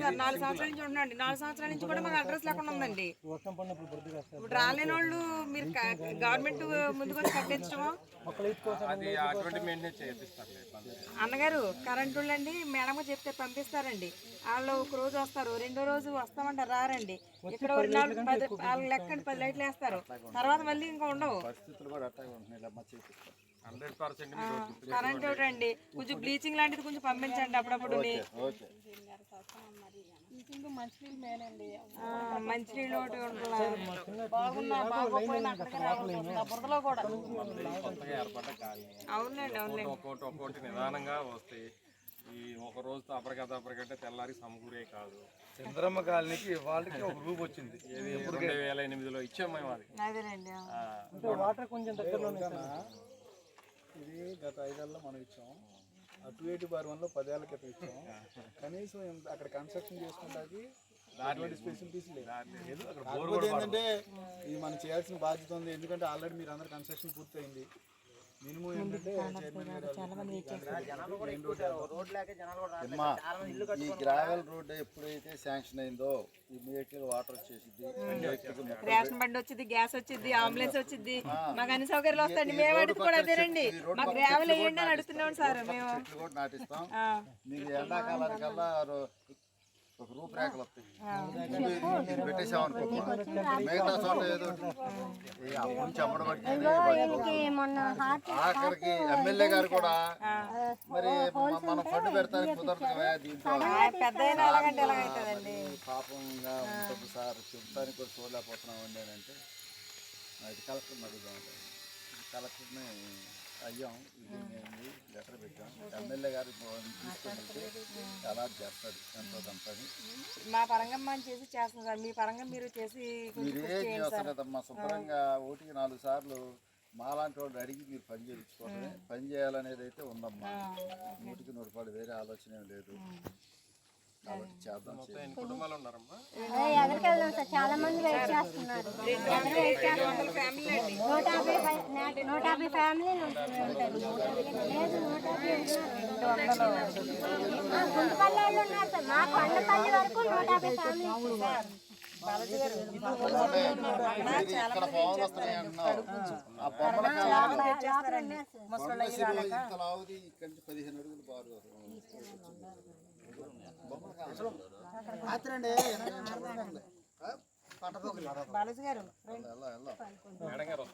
Sir నాలుగు సంవత్సరాల నుంచి ఉండండి. నాలుగు సంవత్సరాల నుంచి కూడా మాకు అడ్రస్ లేకుండా ఉందండి. ఇప్పుడు రాలేని వాళ్ళు మీరు గవర్నమెంట్ ముందుకు వచ్చి కట్టించడమా. అన్నగారు కరెంటు వాళ్ళండి మేడం చెప్తే పంపిస్తారండి. వాళ్ళు ఒక రోజు వస్తారు రెండో రోజు వస్తామంటారు రారండి. ఇక్కడ ఒక నాలుగు పది వాళ్ళ లెక్కండి పది లైట్లు వేస్తారు. తర్వాత మళ్ళీ ఇంకా ఉండవు. పరిస్థితులు కూడా కరెంట్ ఒకటండి కొంచెం బ్లీచింగ్ లాంటిది కొంచెం పంపించండి అప్పుడప్పుడు మంచినీళ్ళు ఒకటి అవునండి అవునండి ఒక్కొక్కటి ఒక్కొక్కటి నిదానంగా వస్తాయి ఈ ఒక రోజుతో అప్పటికదప్పటికంటే తెల్లారి సమకూరే కాదు. చంద్రమ్మ కాలనీకి వాళ్ళకి ఒక రూప్ వచ్చింది రెండు వేల ఎనిమిదిలో ఇచ్చాం మేము అది. వాటర్ కొంచెం దగ్గరలోనే గత ఐదేళ్ళలో మనం ఇచ్చాం. అటు ఇటు బార్ వన్లో పదేళ్ళ క్రితం ఇచ్చాం. కనీసం అక్కడ కన్స్ట్రక్షన్ చేసుకుంటాకి అటువంటి ఫెసిలిటీస్ లేదు ఏంటంటే ఇది మనం చేయాల్సిన బాధ్యత ఉంది. ఎందుకంటే ఆల్రెడీ మీరు అందరు కన్స్ట్రక్షన్ పూర్తయింది. ఈ గ్రావెల్ రోడ్ ఎప్పుడైతే శాంక్షన్ అయిందో ఇమీడియట్గా వాటర్ వచ్చేసింది రేషన్ బండి వచ్చింది గ్యాస్ వచ్చింది అంబులెన్స్ వచ్చింది మాకు అన్ని సౌకర్యాలు వస్తాయండి మేము అడిగి కూడా అదేనండి మాకు గ్రావెల్ వేయండి అని అడుగుతున్నాం సార్ మేము చెట్లు కూడా నాటిస్తాం ఆ. మీకు ఎండాకాలానికల్లా రో- ఒక రూపురేఖలు వస్తాయి. పెట్టేసామనుకో మిగతా చోట ఏదో మొన్న హార్ట్ ఆఖరికి ఎమ్మెల్యే గారు కూడా మరి మనం ఫండ్ పెడతానికి కుదరదు కదా ఎలాగైతుందండి? పాపంగా ఉంటుంది సార్ చెప్తానికి కూడా చూడలేకపోతున్నాం అండి అని అంటే అది కలెక్టర్ని అడుగుదాం కలెక్టర్ని అయ్యాం ఇది లెటర్ పెట్టాం. ఎమ్మెల్యే గారు తీసుకొని అలాట్ చేస్తాడు ఎంతో అని. మా పరంగా మనం చేసి చేస్తున్నాం సార్. మీ పరంగా మీరు చేసి మీరు చేస్తారమ్మా శుభ్రంగా ఒకటికి నాలుగు సార్లు మాలాంటి వాళ్ళు అడిగి మీరు పని చేయించుకోవడమే. పని చేయాలనేది అయితే ఉందమ్మా. నూటికి నూరు రూపాయలు వేరే ఆలోచన ఏం లేదు. కాబట్టి చేద్దాం చాలా మంది వెయిట్ చేస్తున్నారు. నూట యాభై లేదు నూట యాభై ఉన్నారు. ఆ, పదిహేను అడుగులు బారు గారు మేడం గారు